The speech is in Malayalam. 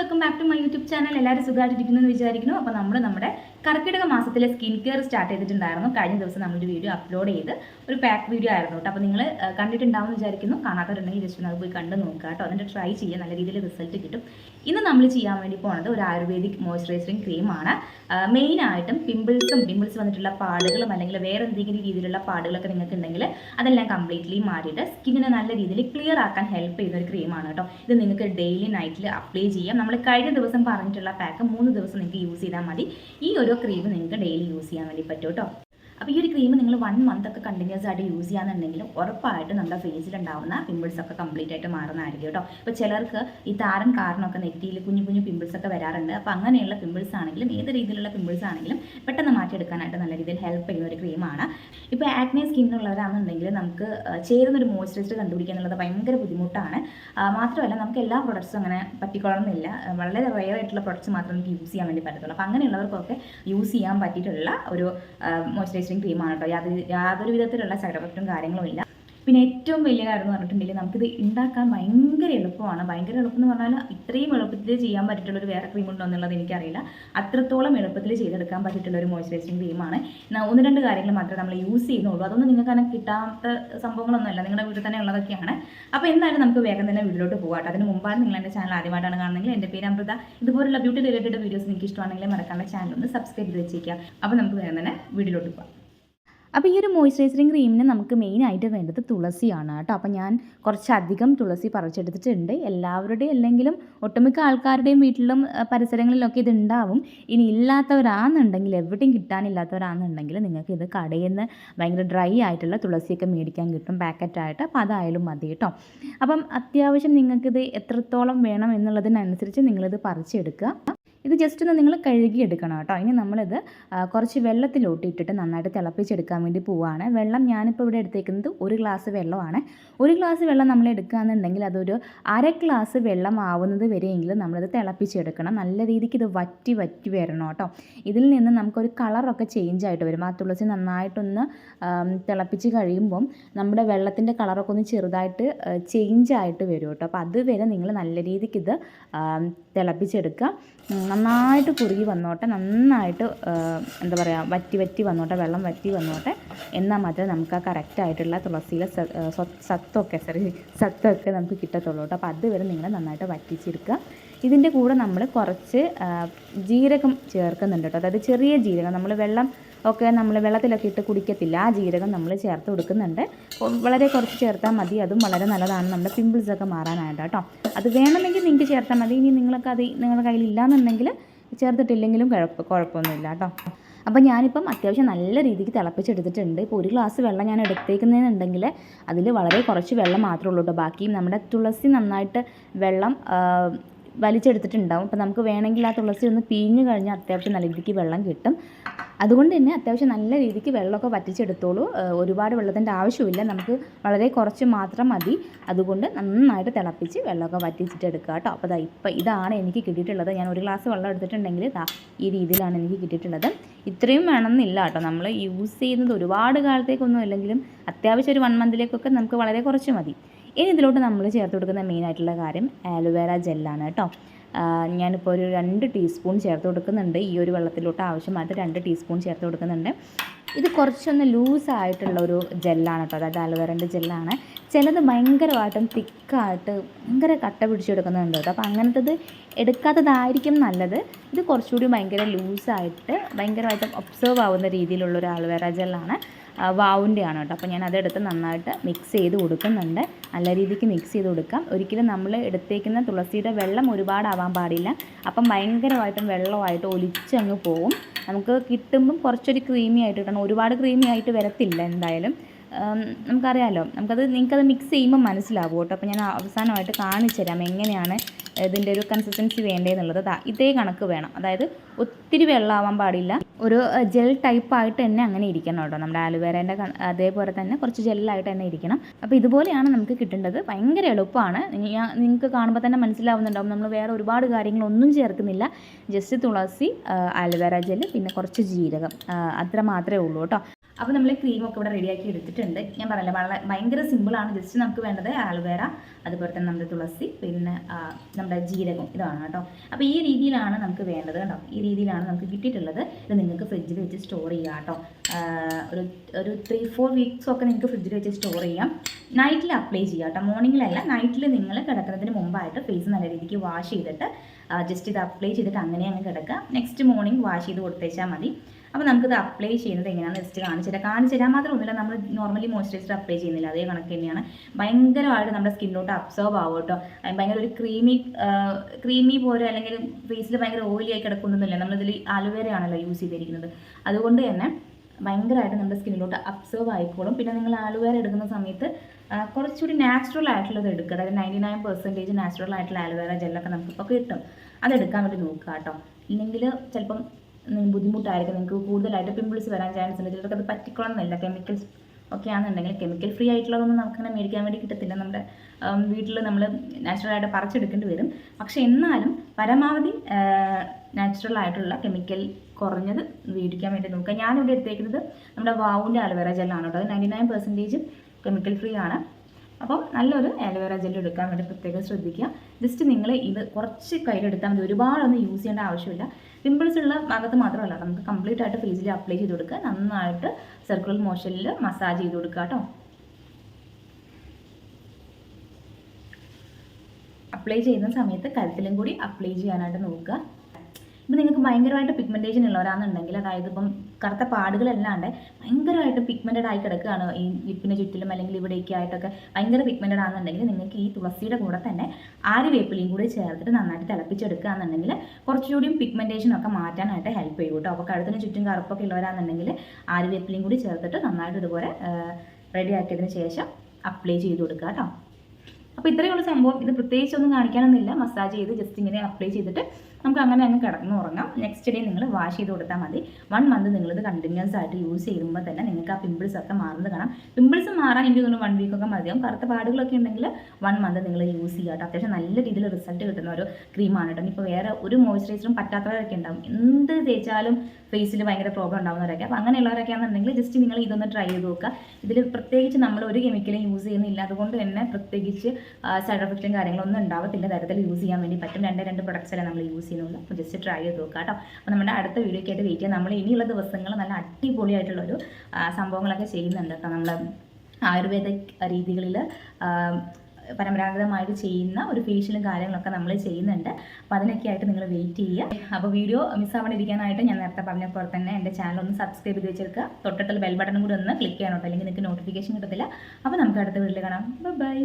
Welcome back to my YouTube channel എല്ലാവരും സുഖമായിട്ടിരിക്കുന്നു എന്ന് വിചാരിക്കുന്നു. അപ്പോൾ നമ്മൾ നമ്മുടെ കർക്കിടക മാസത്തിലെ സ്കിൻ കെയർ സ്റ്റാർട്ട് ചെയ്തിട്ടുണ്ടായിരുന്നു. കഴിഞ്ഞ ദിവസം നമ്മളൊരു വീഡിയോ അപ്ലോഡ് ചെയ്ത് ഒരു പാക്ക് വീഡിയോ ആയിരുന്നു കേട്ടോ. അപ്പോൾ നിങ്ങൾ കണ്ടിട്ടുണ്ടാവും വിചാരിക്കുന്നു. കാണാത്തവരുണ്ടെങ്കിൽ ജസ്റ്റ് അത് പോയി കണ്ട് നോക്കുക കേട്ടോ. അതിന്റെ ട്രൈ ചെയ്യുക. നല്ല രീതിയിൽ റിസൾട്ട് കിട്ടും. ഇന്ന് നമ്മൾ ചെയ്യാൻ വേണ്ടി പോകുന്നത് ഒരു ആയുർവേദിക് മോയ്സ്ചറൈസറിങ് ക്രീമാണ് മെയിനായിട്ടും പിമ്പിൾസും പിമ്പിൾസ് വന്നിട്ടുള്ള പാടുകളും അല്ലെങ്കിൽ വേറെ എന്തെങ്കിലും രീതിയിലുള്ള പാടുകളൊക്കെ നിങ്ങൾക്ക് ഉണ്ടെങ്കിൽ അതെല്ലാം കംപ്ലീറ്റ്ലി മാറിയിട്ട് സ്കിന്നിനെ നല്ല രീതിയിൽ ക്ലിയർ ആക്കാൻ ഹെൽപ്പ് ചെയ്യുന്ന ഒരു ക്രീമാണ് കേട്ടോ. ഇത് നിങ്ങൾക്ക് ഡെയിലി നൈറ്റിൽ അപ്ലൈ ചെയ്യാം. നമ്മൾ കഴിഞ്ഞ ദിവസം പറഞ്ഞിട്ടുള്ള പാക്ക് മൂന്ന് ദിവസം നിങ്ങൾക്ക് യൂസ് ചെയ്താൽ മതി. ഈ ഒരു ക്രീം നിങ്ങൾക്ക് ഡെയിലി യൂസ് ചെയ്യാൻ വേണ്ടി പറ്റും കേട്ടോ അപ്പോൾ ഈ ഒരു ക്രീം നിങ്ങൾ വൺ മന്ത് ഒക്കെ കണ്ടിന്യൂസ് ആയിട്ട് യൂസ് ചെയ്യാന്നുണ്ടെങ്കിൽ ഉറപ്പായിട്ട് നമ്മുടെ ഫേസിൽ ഉണ്ടാവുന്ന പിമ്പിൾസ് ഒക്കെ കംപ്ലീറ്റ് ആയിട്ട് മാറുന്നതായിരിക്കും കേട്ടോ. അപ്പോൾ ചിലർക്ക് ഈ താരൻ കാരണമൊക്കെ നെറ്റിയിൽ കുഞ്ഞു കുഞ്ഞു പിമ്പിൾസ് ഒക്കെ വരാറുണ്ട്. അപ്പോൾ അങ്ങനെയുള്ള പിമ്പിൾസ് ആണെങ്കിലും ഏത് രീതിയിലുള്ള പിമ്പിൾസ് ആണെങ്കിലും പെട്ടെന്ന് മാറ്റിയെടുക്കാനായിട്ട് നല്ല രീതിയിൽ ഹെൽപ്പ് ചെയ്യുന്ന ഒരു ക്രീമാണ് ഇപ്പോൾ ആക്നെ സ്കിന്നുള്ളവരാണെന്നുണ്ടെങ്കിൽ നമുക്ക് ആ, ചേരുന്ന ഒരു മോയ്സ്ചറൈസർ കണ്ടുപിടിക്കുക എന്നുള്ളത് ഭയങ്കര ബുദ്ധിമുട്ടാണ്. മാത്രമല്ല നമുക്ക് എല്ലാ പ്രൊഡക്ട്സും അങ്ങനെ പറ്റിക്കൊള്ളണമെന്നില്ല. വളരെ റെയർ ആയിട്ടുള്ള പ്രൊഡക്ട്സ് മാത്രം നമുക്ക് യൂസ് ചെയ്യാൻ വേണ്ടി പറ്റത്തുള്ളൂ. അപ്പോൾ അങ്ങനെയുള്ളവർക്കൊക്കെ യൂസ് ചെയ്യാൻ പറ്റിയിട്ടുള്ള ഒരു മോയ്സ്ചറൈസറിങ് ക്രീമാണ് കേട്ടോ. യാതൊരു യാതൊരു വിധത്തിലുള്ള സൈഡ് എഫക്റ്റും കാര്യങ്ങളും ഇല്ല. പിന്നെ ഏറ്റവും വലിയ കാര്യം എന്ന് പറഞ്ഞിട്ടുണ്ടെങ്കിൽ നമുക്കിത് ഉണ്ടാക്കാൻ ഭയങ്കര എളുപ്പമാണ്. ഭയങ്കര എളുപ്പം എന്ന് പറഞ്ഞാൽ ഇത്രയും എളുപ്പത്തിൽ ചെയ്യാൻ പറ്റിയിട്ടുള്ള ഒരു വേറെ ക്രീം ഉണ്ടോ എന്നുള്ളത് എനിക്കറിയില്ല. അത്രത്തോളം എളുപ്പത്തിൽ ചെയ്തെടുക്കാൻ പറ്റിയിട്ടുള്ള ഒരു മോയ്സ്ചറൈസിങ് ക്രീമാണ് ഒന്ന് രണ്ട് കാര്യങ്ങൾ മാത്രമേ നമ്മൾ യൂസ് ചെയ്യുന്നുള്ളൂ. അതൊന്നും നിങ്ങൾക്ക് അങ്ങനെ കിട്ടാത്ത സംഭവങ്ങളൊന്നുമല്ല നിങ്ങളുടെ വീട്ടിൽ തന്നെ ഉള്ളതൊക്കെയാണ്. അപ്പോൾ എന്തായാലും നമുക്ക് വേഗം തന്നെ വീട്ടിലോട്ട് പോകാം അതിന് മുമ്പാണ് നിങ്ങൾ എന്റെ ചാനൽ ആദ്യമായിട്ടാണ് കാണുന്നെങ്കിൽ എന്റെ പേര് അമൃത. ഇതുപോലുള്ള ബ്യൂട്ടി റിലേറ്റഡ് വീഡിയോസ് നിങ്ങൾക്ക് ഇഷ്ടമാണെങ്കിൽ മറക്കാനുള്ള ചാനൽ ഒന്ന് സബ്സ്ക്രൈബ് ചെയ്ത് വെച്ചേക്കാം അപ്പോൾ നമുക്ക് വേഗം തന്നെ വീട്ടിലോട്ട് പോകാം അപ്പോൾ ഈ ഒരു മോയ്സ്ചറൈസറിങ് ക്രീമിന് നമുക്ക് മെയിനായിട്ട് വേണ്ടത് തുളസിയാണ് കേട്ടോ. അപ്പോൾ ഞാൻ കുറച്ചധികം തുളസി പറിച്ചെടുത്തിട്ടുണ്ട്. എല്ലാവരുടെയും അല്ലെങ്കിലും ഒട്ടുമിക്ക ആൾക്കാരുടെയും വീട്ടിലും പരിസരങ്ങളിലൊക്കെ ഇത് ഉണ്ടാവും. ഇനി ഇല്ലാത്തവരാണെന്നുണ്ടെങ്കിൽ എവിടെയും കിട്ടാനില്ലാത്തവരാണെന്നുണ്ടെങ്കിൽ നിങ്ങൾക്ക് ഇത് കടയിൽ നിന്ന് ഭയങ്കര ഡ്രൈ ആയിട്ടുള്ള തുളസിയൊക്കെ മേടിക്കാൻ കിട്ടും പാക്കറ്റായിട്ട് അപ്പോൾ അതായാലും മതി കേട്ടോ. അപ്പം അത്യാവശ്യം നിങ്ങൾക്കിത് എത്രത്തോളം വേണം എന്നുള്ളതിനനുസരിച്ച് നിങ്ങളിത് പറിച്ചെടുക്കുക. ഇത് ജസ്റ്റ് ഒന്ന് നിങ്ങൾ കഴുകിയെടുക്കണം കേട്ടോ. ഇനി നമ്മളിത് കുറച്ച് വെള്ളത്തിലോട്ട് ഇട്ടിട്ട് നന്നായിട്ട് തിളപ്പിച്ചെടുക്കാൻ വേണ്ടി പോവുകയാണ് വെള്ളം ഞാനിപ്പോൾ ഇവിടെ എടുത്തേക്കുന്നത് ഒരു ഗ്ലാസ് വെള്ളമാണ്. ഒരു ഗ്ലാസ് വെള്ളം നമ്മൾ എടുക്കുകയാണെന്നുണ്ടെങ്കിൽ അതൊരു അര ഗ്ലാസ് വെള്ളം ആവുന്നത് വരെയെങ്കിലും നമ്മളിത് തിളപ്പിച്ചെടുക്കണം. നല്ല രീതിക്ക് ഇത് വറ്റി വറ്റി വരണം കേട്ടോ. ഇതിൽ നിന്ന് നമുക്കൊരു കളറൊക്കെ ചേഞ്ച് ആയിട്ട് വരും. ആ തുളസി നന്നായിട്ടൊന്ന് തിളപ്പിച്ച് കഴിയുമ്പം നമ്മുടെ വെള്ളത്തിന്റെ കളറൊക്കെ ഒന്ന് ചെറുതായിട്ട് ചേഞ്ച് ആയിട്ട് വരും കേട്ടോ. അപ്പോൾ അതുവരെ നിങ്ങൾ നല്ല രീതിക്ക് ഇത് തിളപ്പിച്ചെടുക്കുക. നന്നായിട്ട് കുറുകി വന്നോട്ടെ നന്നായിട്ട് എന്താ പറയുക വറ്റി വറ്റി വന്നോട്ടെ വെള്ളം വറ്റി വന്നോട്ടെ എന്നാൽ മാത്രമേ നമുക്ക് ആ കറക്റ്റായിട്ടുള്ള തുളസിയിലെ സത്തൊക്കെ സോറി സത്തൊക്കെ നമുക്ക് കിട്ടത്തുള്ളൂ കേട്ടോ. അപ്പോൾ അതുവരെ നിങ്ങൾ നന്നായിട്ട് വറ്റിച്ചെടുക്കുക ഇതിന്റെ കൂടെ നമ്മൾ കുറച്ച് ജീരകം ചേർക്കുന്നുണ്ട് കേട്ടോ. അതായത് ചെറിയ ജീരകം നമ്മൾ വെള്ളം ഒക്കെ നമ്മൾ വെള്ളത്തിലൊക്കെ ഇട്ട് കുടിക്കത്തില്ല. ആ ജീരകം നമ്മൾ ചേർത്ത് കൊടുക്കുന്നുണ്ട്. വളരെ കുറച്ച് ചേർത്താൽ മതി. അതും വളരെ നല്ലതാണ്. നമ്മുടെ പിമ്പിൾസൊക്കെ മാറാനായിട്ട് കേട്ടോ. അത് വേണമെങ്കിൽ നിങ്ങൾക്ക് ചേർത്താൽ മതി. ഇനി നിങ്ങൾക്ക് അത് നിങ്ങളുടെ കയ്യിൽ ഇല്ലയെന്നുണ്ടെങ്കിൽ ചേർത്തിട്ടില്ലെങ്കിലും കുഴപ്പം കുഴപ്പമൊന്നുമില്ല കേട്ടോ. അപ്പോൾ ഞാനിപ്പം അത്യാവശ്യം നല്ല രീതിക്ക് തിളപ്പിച്ചെടുത്തിട്ടുണ്ട്. ഇപ്പോൾ ഒരു ഗ്ലാസ് വെള്ളം ഞാൻ എടുത്തേക്കുന്നതെന്നുണ്ടെങ്കിൽ അതിൽ വളരെ കുറച്ച് വെള്ളം മാത്രമേ ഉള്ളൂ കേട്ടോ. ബാക്കി നമ്മുടെ തുളസി നന്നായിട്ട് വെള്ളം വലിച്ചെടുത്തിട്ടുണ്ടാവും. അപ്പോൾ നമുക്ക് വേണമെങ്കിൽ ആ തുളസി ഒന്ന് പിഴിഞ്ഞു കഴിഞ്ഞാൽ അത്യാവശ്യം നല്ല രീതിക്ക് വെള്ളം കിട്ടും. അതുകൊണ്ട് തന്നെ അത്യാവശ്യം നല്ല രീതിക്ക് വെള്ളമൊക്കെ വറ്റിച്ചെടുത്തോളൂ. ഒരുപാട് വെള്ളത്തിന്റെ ആവശ്യമില്ല. നമുക്ക് വളരെ കുറച്ച് മാത്രം മതി. അതുകൊണ്ട് നന്നായിട്ട് തിളപ്പിച്ച് വെള്ളമൊക്കെ വറ്റിച്ചിട്ട് എടുക്കുക കേട്ടോ. അപ്പോൾ ഇപ്പം ഇതാണ് എനിക്ക് കിട്ടിയിട്ടുള്ളത്. ഞാൻ ഒരു ഗ്ലാസ് വെള്ളം എടുത്തിട്ടുണ്ടെങ്കിൽ ഇതാ ഈ രീതിയിലാണ് എനിക്ക് കിട്ടിയിട്ടുള്ളത്. ഇത്രയും വേണമെന്നില്ല കേട്ടോ. നമ്മൾ യൂസ് ചെയ്യുന്നത് ഒരുപാട് കാലത്തേക്കൊന്നും ഇല്ലെങ്കിലും അത്യാവശ്യം ഒരു വൺ മന്തിലേക്കൊക്കെ നമുക്ക് വളരെ കുറച്ച് മതി. ഇനി ഇതിലോട്ട് നമ്മൾ ചേർത്ത് കൊടുക്കുന്ന മെയിൻ ആയിട്ടുള്ള കാര്യം ആലോവേര ജെല്ലാണ് കേട്ടോ. ഞാനിപ്പോൾ ഒരു രണ്ട് ടീസ്പൂൺ ചേർത്ത് കൊടുക്കുന്നുണ്ട്. ഈ ഒരു വെള്ളത്തിലോട്ട് ആവശ്യമായിട്ട് രണ്ട് ടീസ്പൂൺ ചേർത്ത് കൊടുക്കുന്നുണ്ട്. ഇത് കുറച്ചൊന്ന് ലൂസ് ആയിട്ടുള്ള ഒരു ജെല്ലാണ് കേട്ടോ. അതായത് അലോവേറന്റെ ജെല്ലാണ് ചിലത് ഭയങ്കരമായിട്ടും തിക്കായിട്ട് ഭയങ്കര കട്ട പിടിച്ചെടുക്കുന്നുണ്ട് കേട്ടോ. അപ്പോൾ അങ്ങനത്തത് എടുക്കാത്തതായിരിക്കും നല്ലത്. ഇത് കുറച്ചുകൂടി ഭയങ്കര ലൂസായിട്ട് ഭയങ്കരമായിട്ടും ഒബ്സേർവ് ആവുന്ന രീതിയിലുള്ള ഒരു അലോവേറ ജെല്ലാണ് വാവിന്റെ ആണ് കേട്ടോ. അപ്പോൾ ഞാൻ അതെടുത്ത് നന്നായിട്ട് മിക്സ് ചെയ്ത് കൊടുക്കുന്നുണ്ട്. നല്ല രീതിക്ക് മിക്സ് ചെയ്ത് കൊടുക്കാം. ഒരിക്കലും നമ്മൾ എടുത്തേക്കുന്ന തുളസിയുടെ വെള്ളം ഒരുപാടാവാൻ പാടില്ല. അപ്പം ഭയങ്കരമായിട്ടും വെള്ളമായിട്ട് ഒലിച്ചങ്ങ് പോകും നമുക്ക് കിട്ടുമ്പം കുറച്ചൊരു ക്രീമി ആയിട്ട് കിട്ടണം. ഒരുപാട് ക്രീമി ആയിട്ട് വരത്തില്ല എന്തായാലും. നമുക്കറിയാമല്ലോ നമുക്കത് നിങ്ങൾക്കത് മിക്സ് ചെയ്യുമ്പോൾ മനസ്സിലാവും കേട്ടോ. അപ്പോൾ ഞാൻ അവസാനമായിട്ട് കാണിച്ചു തരാം എങ്ങനെയാണ് ഇതിന്റെ ഒരു കൺസിസ്റ്റൻസി വേണ്ടതെന്നുള്ളത് ഇതേ കണക്ക് വേണം. അതായത് ഒത്തിരി വെള്ളമാവാൻ പാടില്ല. ഒരു ജെൽ ടൈപ്പ് ആയിട്ട് തന്നെ അങ്ങനെ ഇരിക്കണം കേട്ടോ. നമ്മുടെ ആലുവേരേന്റെ അതേപോലെ തന്നെ കുറച്ച് ജെല്ലായിട്ട് തന്നെ ഇരിക്കണം. അപ്പോൾ ഇതുപോലെയാണ് നമുക്ക് കിട്ടേണ്ടത്. ഭയങ്കര എളുപ്പമാണ്. നിങ്ങൾക്ക് കാണുമ്പോൾ തന്നെ മനസ്സിലാവുന്നുണ്ടാവും. നമ്മൾ വേറെ ഒരുപാട് കാര്യങ്ങളൊന്നും ചേർക്കുന്നില്ല. ജസ്റ്റ് തുളസി ആലുവേര ജെല്ല് പിന്നെ കുറച്ച് ജീരകം അത്ര മാത്രമേ ഉള്ളൂ കേട്ടോ. അപ്പോൾ നമ്മൾ ക്രീമൊക്കെ ഇവിടെ റെഡിയാക്കി എടുത്തിട്ടുണ്ട്. ഞാൻ പറഞ്ഞില്ല വളരെ ഭയങ്കര സിമ്പിളാണ് ജസ്റ്റ് നമുക്ക് വേണ്ടത് ആൽവേറ അതുപോലെ തന്നെ നമ്മുടെ തുളസി പിന്നെ നമ്മുടെ ജീരകം ഇതാണ് കേട്ടോ. അപ്പോൾ ഈ രീതിയിലാണ് നമുക്ക് വേണ്ടത് കേട്ടോ. ഈ രീതിയിലാണ് നമുക്ക് കിട്ടിയിട്ടുള്ളത്. ഇത് നിങ്ങൾക്ക് ഫ്രിഡ്ജിൽ വെച്ച് സ്റ്റോർ ചെയ്യാം കേട്ടോ. ഒരു ഒരു ത്രീ ഫോർ വീക്സൊക്കെ നിങ്ങൾക്ക് ഫ്രിഡ്ജിൽ വെച്ച് സ്റ്റോർ ചെയ്യാം. നൈറ്റിൽ അപ്ലൈ ചെയ്യാം കേട്ടോ. മോർണിംഗിലല്ല നൈറ്റിൽ നിങ്ങൾ കിടക്കുന്നതിന് മുമ്പായിട്ട് ഫേസ് നല്ല രീതിക്ക് വാഷ് ചെയ്തിട്ട് ജസ്റ്റ് ഇത് അപ്ലൈ ചെയ്തിട്ട് അങ്ങനെ അങ്ങ് കിടക്കുക. നെക്സ്റ്റ് മോർണിംഗ് വാഷ് ചെയ്ത് കൊടുത്തേച്ചാൽ മതി. അപ്പോൾ നമുക്കിത് അപ്ലൈ ചെയ്യുന്നത് എങ്ങനെയാണെന്ന് ജസ്റ്റ് കാണിച്ചു തരാം. കാണിച്ചു തരാൻ മാത്രമൊന്നുമില്ല നമ്മൾ നോർമലി മോയ്സ്ചറൈസർ അപ്ലൈ ചെയ്യുന്നില്ല. അതേ കണക്ക് തന്നെയാണ്. ഭയങ്കരമായിട്ട് നമ്മുടെ സ്കിന്നിലോട്ട് അബ്സോർബ് ആവും കേട്ടോ. ഭയങ്കര ഒരു ക്രീമി ക്രീമി പോലെ അല്ലെങ്കിൽ ഫേസിൽ ഭയങ്കര ഓയിലി ആയി കിടക്കുന്നൊന്നുമില്ല. നമ്മളിതിൽ ആണല്ലോ യൂസ് ചെയ്തിരിക്കുന്നത്. അതുകൊണ്ട് തന്നെ ഭയങ്കരമായിട്ട് നമ്മുടെ സ്കിന്നിലോട്ട് അബ്സോർവ് ആയിക്കോളും. പിന്നെ നിങ്ങൾ ആലുവേര എടുക്കുന്ന സമയത്ത് കുറച്ചുകൂടി നാച്ചുറൽ ആയിട്ടുള്ളത് എടുക്കുക. അതായത് നയന്റി നയൻ പെർസെന്റേജ് നാച്ചുറൽ ആയിട്ടുള്ള ആലുവേര ജെല്ലൊക്കെ നമുക്കിപ്പോൾ കിട്ടും. അതെടുക്കാൻ വേണ്ടി നോക്കുക കേട്ടോ. ഇല്ലെങ്കിൽ ചിലപ്പം ബുദ്ധിമുട്ടായിരിക്കും. നിങ്ങൾക്ക് കൂടുതലായിട്ട് പിമ്പിൾസ് വരാൻ ചാൻസ് ഉണ്ട്. ചിലർക്ക് അത് പറ്റിക്കൊള്ളണമെന്നില്ല. കെമിക്കൽസ് ഒക്കെ ആണെന്നുണ്ടെങ്കിൽ കെമിക്കൽ ഫ്രീ ആയിട്ടുള്ളതൊന്നും നമുക്കങ്ങനെ മേടിക്കാൻ വേണ്ടി കിട്ടത്തില്ല. നമ്മുടെ വീട്ടിൽ നമ്മൾ നാച്ചുറലായിട്ട് പറിച്ചെടുക്കേണ്ടി വരും. പക്ഷേ എന്നാലും പരമാവധി നാച്ചുറൽ ആയിട്ടുള്ള കെമിക്കൽ കുറഞ്ഞത് മേടിക്കാൻ വേണ്ടി നോക്കുക. ഞാനിവിടെ എടുത്തേക്കുന്നത് നമ്മുടെ വാവുന്റെ അലവേറ ജെല്ലാണ് കേട്ടോ. അത് ninety nine percentage chemical free ആണ്. അപ്പം നല്ലൊരു ആലോവേറ ജെൽ എടുക്കാൻ വേണ്ടി പ്രത്യേകം ശ്രദ്ധിക്കുക. ജസ്റ്റ് നിങ്ങൾ ഇത് കുറച്ച് കയ്യിലെടുത്താൽ മതി. ഒരുപാടൊന്നും യൂസ് ചെയ്യേണ്ട ആവശ്യമില്ല. പിമ്പിൾസ് ഉള്ള ഭാഗത്ത് മാത്രമല്ല നമുക്ക് കംപ്ലീറ്റ് ആയിട്ട് ഫേസിൽ അപ്ലൈ ചെയ്ത് കൊടുക്കുക. നന്നായിട്ട് സർക്കുലർ മോഷനിൽ മസാജ് ചെയ്ത് കൊടുക്കുക കേട്ടോ. അപ്ലൈ ചെയ്യുന്ന സമയത്ത് കഴുത്തിലും കൂടി അപ്ലൈ ചെയ്യാനായിട്ട് നോക്കുക. ഇപ്പം നിങ്ങൾക്ക് ഭയങ്കരമായിട്ട് പിഗ്മെന്റേഷൻ ഉള്ളവരാണെന്നുണ്ടെങ്കിൽ അതായത് ഇപ്പം കറുത്ത പാടുകളല്ലാണ്ട് ഭയങ്കരമായിട്ട് പിഗ്മെന്റഡ് ആയി കിടക്കുകയാണ് ഈ ലിപ്പിന് ചുറ്റിലും അല്ലെങ്കിൽ ഇവിടെയൊക്കെ ആയിട്ടൊക്കെ ഭയങ്കര പിഗ്മെന്റഡ് ആണെന്നുണ്ടെങ്കിൽ നിങ്ങൾക്ക് ഈ തുളസിയുടെ കൂടെ തന്നെ ആര്യവേപ്പിലയും കൂടി ചേർത്തിട്ട് നന്നായിട്ട് തിളപ്പിച്ചെടുക്കുകയാണെന്നുണ്ടെങ്കിൽ കുറച്ചുകൂടിയും പിഗ്മെന്റേഷൻ ഒക്കെ മാറ്റാനായിട്ട് ഹെൽപ്പ് ചെയ്യും കേട്ടോ. അപ്പോൾ കഴുത്തിന് ചുറ്റും കറുപ്പൊക്കെ ഉള്ളവരാണെന്നുണ്ടെങ്കിൽ ആര്യവേപ്പിലയും കൂടി ചേർത്തിട്ട് നന്നായിട്ട് ഇതുപോലെ റെഡി ആക്കിയതിന് ശേഷം അപ്ലൈ ചെയ്ത് കൊടുക്കുക കേട്ടോ. അപ്പോൾ ഇത്രയുള്ള സംഭവം. ഇത് പ്രത്യേകിച്ച് ഒന്നും കാണിക്കാനൊന്നുമില്ല. മസാജ് ചെയ്ത് ജസ്റ്റ് ഇങ്ങനെ അപ്ലൈ ചെയ്തിട്ട് നമുക്ക് അങ്ങനെ അങ്ങ് കിടന്ന് ഉറങ്ങാം നെക്സ്റ്റ് ഡേ നിങ്ങൾ വാഷ് ചെയ്ത് കൊടുത്താൽ മതി. വൺ മന്ത് നിങ്ങളിത് കണ്ടിന്യൂസ് ആയിട്ട് യൂസ് ചെയ്യുമ്പോൾ തന്നെ നിങ്ങൾക്ക് ആ പിമ്പിൾസ് ഒക്കെ മാറുന്നത് കാണാം. പിമ്പിൾസ് മാറാൻ എനിക്ക് തോന്നുന്നു വൺ വീക്ക് ഒക്കെ മതിയാവും. കറുത്ത പാടുകളൊക്കെ ഉണ്ടെങ്കിൽ വൺ മന്ത് നിങ്ങൾ യൂസ് ചെയ്യുക അത്യാവശ്യം നല്ല രീതിയിൽ റിസൾട്ട് കിട്ടുന്ന ഒരു ക്രീമാണ് കേട്ടോ. ഇപ്പോൾ വേറെ ഒരു മോയ്സ്ചറൈസറും പറ്റാത്തവരൊക്കെ ഉണ്ടാവും. എന്ത് തേച്ചാലും ഫേസിൽ ഭയങ്കര പ്രോബ്ലം ഉണ്ടാകുന്നവരൊക്കെ അപ്പോൾ അങ്ങനെയുള്ളവരൊക്കെ ആണെന്നുണ്ടെങ്കിൽ ജസ്റ്റ് നിങ്ങൾ ഇതൊന്ന് ട്രൈ ചെയ്ത് നോക്കുക. ഇതിൽ പ്രത്യേകിച്ച് നമ്മൾ ഒരു കെമിക്കലും യൂസ് ചെയ്യുന്നില്ല. അതുകൊണ്ട് തന്നെ പ്രത്യേകിച്ച് സൈഡ് എഫക്റ്റും കാര്യങ്ങളൊന്നും ഉണ്ടാവത്തില്ല. തരത്തിൽ യൂസ് ചെയ്യാൻ വേണ്ടി പറ്റും. രണ്ട് രണ്ട് പ്രൊഡക്ട്സ് നമ്മൾ യൂസ് ചെയ്യുന്നുള്ളൂ അപ്പോൾ ജസ്റ്റ് ട്രൈ ചെയ്ത് നോക്കുക കേട്ടോ. അപ്പോൾ നമ്മുടെ അടുത്ത വീഡിയോയ്ക്ക് ആയിട്ട് വെയിറ്റ് ചെയ്യാം. നമ്മൾ ഇനിയുള്ള ദിവസങ്ങൾ നല്ല അടിപൊളിയായിട്ടുള്ളൊരു സംഭവങ്ങളൊക്കെ ചെയ്യുന്നുണ്ട് കേട്ടോ. നമ്മൾ ആയുർവേദ രീതികളിൽ പരമ്പരാഗതമായിട്ട് ചെയ്യുന്ന ഒരു ഫേഷ്യലും കാര്യങ്ങളൊക്കെ നമ്മൾ ചെയ്യുന്നുണ്ട്. അപ്പോൾ അതിനൊക്കെ ആയിട്ട് നിങ്ങൾ വെയിറ്റ് ചെയ്യുക. അപ്പോൾ വീഡിയോ മിസ്സാവാണ്ടിരിക്കാനായിട്ട് ഞാൻ നേരത്തെ പറഞ്ഞ പോലെ തന്നെ എന്റെ ചാനൽ ഒന്ന് സബ്സ്ക്രൈബ് ചെയ്ത് വെച്ചെടുക്കുക തൊട്ടിട്ടുള്ള ബെൽ ബട്ടൺ കൂടി ഒന്ന് ക്ലിക്ക് ചെയ്യണം അല്ലെങ്കിൽ നിങ്ങൾക്ക് നോട്ടിഫിക്കേഷൻ കിട്ടത്തില്ല. അപ്പോൾ നമുക്ക് അടുത്ത വീട്ടിൽ കാണാം. ബൈ